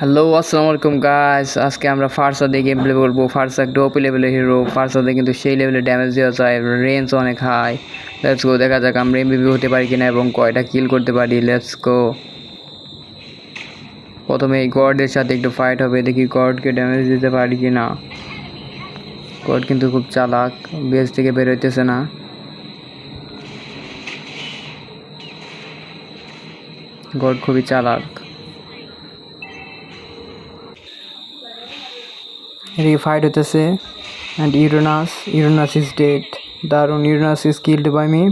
Hello আসসালামু আলাইকুম guys আজকে আমরা ফার্সা দিয়ে গেম প্লে করব ফার্সা একটা লেভেলের হিরো ফার্সাতে কিন্তু সেই লেভেলে ড্যামেজ দেওয়া যায়। রেঞ্জ অনেক হাই লেটস গো দেখা যাক আমরা এমবিপি হতে পারি কিনা এবং কয়টা কিল করতে পারি। লেটস গো প্রথমে এই গডের সাথে একটু ফাইট হবে। দেখি গডকে ড্যামেজ দিতে পারি কি না গড কিন্তু খুব চালাক। বেস থেকে বের হইতেছে না। গড খুবই চালাক। ফাইট হতেছে and Uranus Uranus is dead দারুণ Uranus is killed by me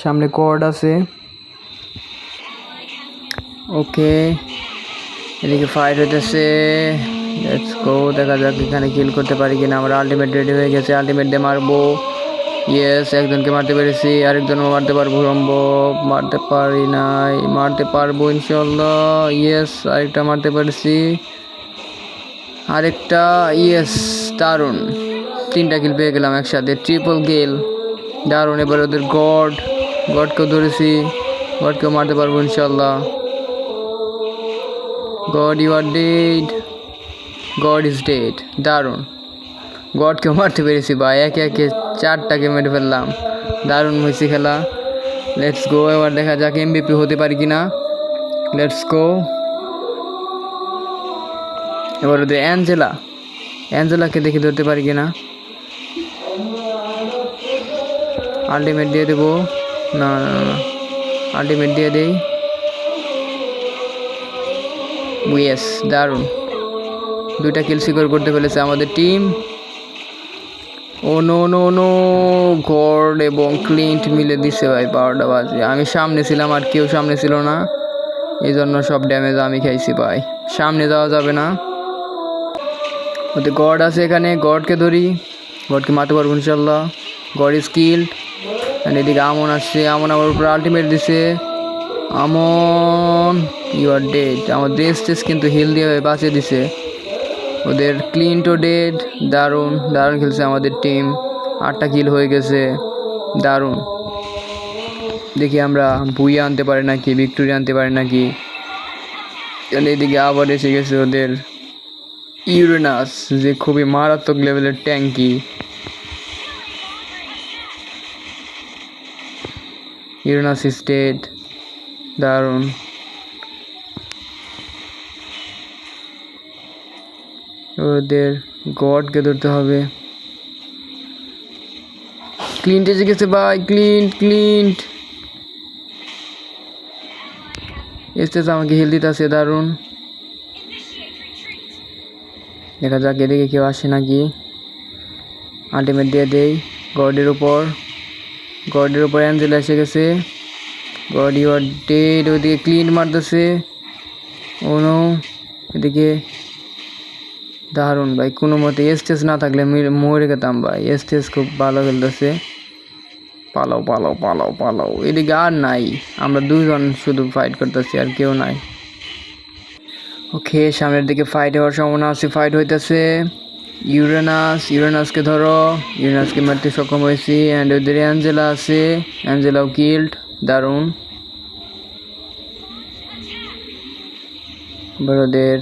সামনে কর্ড আছে। ওকে এদিকে ফাইট হতেছে লেটস গো দেখা যাক এখানে কিল করতে পারি কিনা। আমরা আলটিমেট রেডি হয়ে গেছে। আলটিমেট দিয়ে মারবো। ইয়েস একজনকে মারতে পেরেছি। আরেকজনও মারতে পারব। সম্ভব মারতে পারি নাই। মারতে পারব ইনশাল্লাহ ইয়েস আরেকটা মারতে পেরেছি। আরেকটা ইয়েস, দারুণ। তিনটা কিল পেয়ে গেলাম একসাথে। ট্রিপল গেল দারুণ। এবার ওদের গড গডকেও ধরেছি। গডকেও মারতে পারব ইনশাল্লাহ God you are dead God is dead দারুণ। গডকেও মারতে পেরেছি ভাই। একে একে চারটাকে মেরে ফেললাম। দারুণ হয়েছে খেলা। লেটস গো এবার দেখা যাক এমবিপি হতে পারি কি না লেটস গো এবার ওদের অ্যাঞ্জেলা। অ্যাঞ্জেলাকে দেখে ধরতে পারি কিনা? আলটিমেট দিয়ে দেবো। না না আলটিমেট দিয়ে দেই। ইয়েস দারুণ। দুইটা কিল সিকিউর করতে ফেলেছে আমাদের টিম ও নো নো নো গড এবং ক্লিন্ট মিলে দিছে ভাই, পাওয়ারটা বাজে। আমি সামনে ছিলাম আর কেউ সামনে ছিল না। এই জন্য সব ড্যামেজ আমি খাইছি ভাই। সামনে যাওয়া যাবে না। ওতে গড আছে এখানে, গডকে ধরি, গডকে মারতে পারব ইনশাল্লাহ গড ইজ কিল্ড এদিকে আমন আসছে, আমন আমার উপর আলটিমেট দিছে। আমন ইউ আর ডেড আমার ড্রেস টেস কিন্তু হিল দিয়ে বাঁচিয়ে দিছে। ওদের ক্লিন টু ডেড দারুণ দারুণ খেলছে আমাদের টিম আটটা কিল হয়ে গেছে, দারুণ। দেখি আমরা বুইয়ে আনতে পারি নাকি, ভিক্টোরিয়া আনতে পারি নাকি। এদিকে আবার এসে গেছে ওদের। ইউরেনাস, যে খুবই মারাত্মক লেভেলের ট্যাঙ্কি। ইউরেনাস স্টেট, দারুণ। ওদের গডকে ধরতে হবে। ক্লিন্ট এসে গেছে ভাই, ক্লিন্ট ক্লিন্ট। এসতেছে, আমাকে হেল দিতে আছে দারুণ। দেখা যাক, এদিকে কেউ আসে নাকি? আলটিমেট দিয়ে দেই। গডের উপর। গডের উপর অ্যাঞ্জেলা এসে গেছে। গড ইউ ওইদিকে ক্লিন মারতেছে। ওনো এদিকে দারুণ ভাই, কোনো মতে এসটেস না থাকলে মরে গেতাম ভাই। এসটেস খুব ভালো খেলতেছে। পালাও পালাও পালাও পালাও। এদিকে আর নাই। আমরা দুজন শুধু ফাইট করতেছি, আর কেউ নাই। ওকে, সামনের দিকে ফাইট হওয়ার সম্ভাবনা আছে ফাইট হইতেছে। ইউরেনাস ইউরেনাসকে ধরো ইউরেনাসকে মারতে সক্ষম হয়েছি অ্যান্ড ওদের অ্যাঞ্জেলা আছে। অ্যাঞ্জেলাও কিল্ড দারুণ। এবার ওদের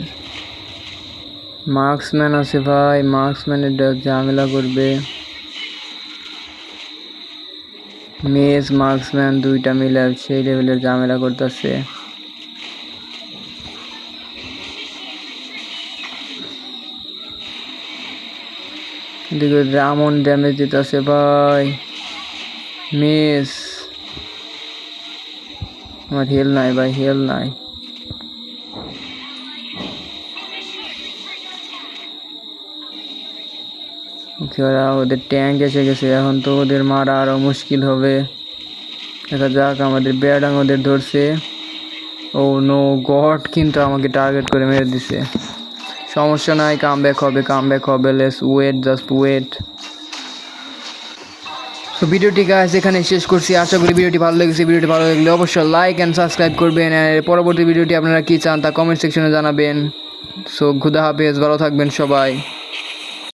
মার্কসম্যান আছে ভাই মার্কসম্যানের ঝামেলা করবে। মেজ মার্কসম্যান দুইটা মিলে সেই লেভেলের ঝামেলা করতেছে। এদিকে রামন ড্যামেজ দিতেছে ভাই। মিস আমার হেল নাই ভাই হেল নাই। ওরা ওদের ট্যাঙ্ক এসে গেছে, এখন তো ওদের মারা আরও মুশকিল হবে। দেখা যাক, আমাদের বেয়াডাং ওদের ধরছে। ও নো গড কিন্তু আমাকে টার্গেট করে মেরে দিছে। সমস্যা নাই কাম ব্যাক হবে কাম ব্যাক হবে লেস ওয়েট জাস্ট ওয়েট তো ভিডিওটি গাছ এখানে শেষ করছি। আশা করি ভিডিওটি ভালো লেগেছে। ভিডিওটি ভালো লাগলে অবশ্যই লাইক অ্যান্ড সাবস্ক্রাইব করবেন। আর পরবর্তী ভিডিওটি আপনারা কী চান তা কমেন্ট সেকশনে জানাবেন। সো খুদা হাফেজ, ভালো থাকবেন সবাই।